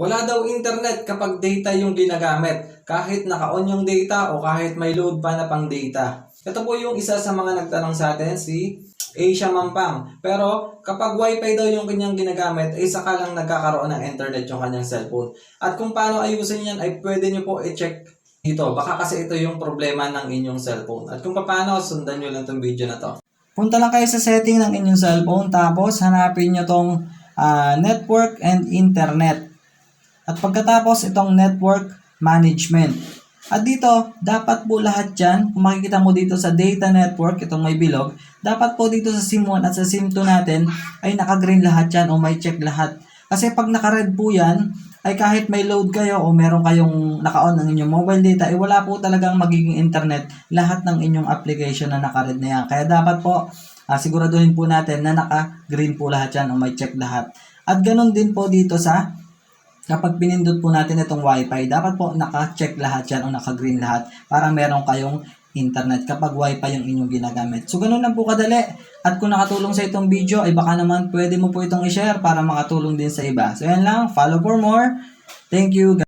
Wala daw internet kapag data yung ginagamit, kahit naka-on yung data o kahit may load pa na pang data. Ito po yung isa sa mga nagtanong sa atin, si Asia Mampang. Pero kapag wifi daw yung kanyang ginagamit, ay saka lang nagkakaroon ng internet yung kanyang cellphone. At kung paano ayusin yan, ay pwede nyo po i-check dito. Baka kasi ito yung problema ng inyong cellphone. At kung paano, sundan nyo lang tong video na to. Punta lang kayo sa setting ng inyong cellphone, tapos hanapin nyo tong ah, network and internet. At pagkatapos itong network management. At dito, dapat po lahat yan, kung makikita mo dito sa data network, itong may bilog, dapat po dito sa SIM 1 at sa SIM 2 natin, ay naka-green lahat yan o may check lahat. Kasi pag naka-red po yan, ay kahit may load kayo o meron kayong naka-on ng inyong mobile data, ay wala po talagang magiging internet lahat ng inyong application na naka-red na yan. Kaya dapat po, ah, siguraduhin po natin na naka-green po lahat yan o may check lahat. At ganun din po dito sa kapag pinindot po natin itong wifi, dapat po naka-check lahat yan o naka-green lahat para meron kayong internet kapag wifi yung inyong ginagamit. So, ganun lang po kadali. At kung nakatulong sa itong video, ay baka naman pwede mo po itong i-share para makatulong din sa iba. So, yan lang. Follow for more. Thank you.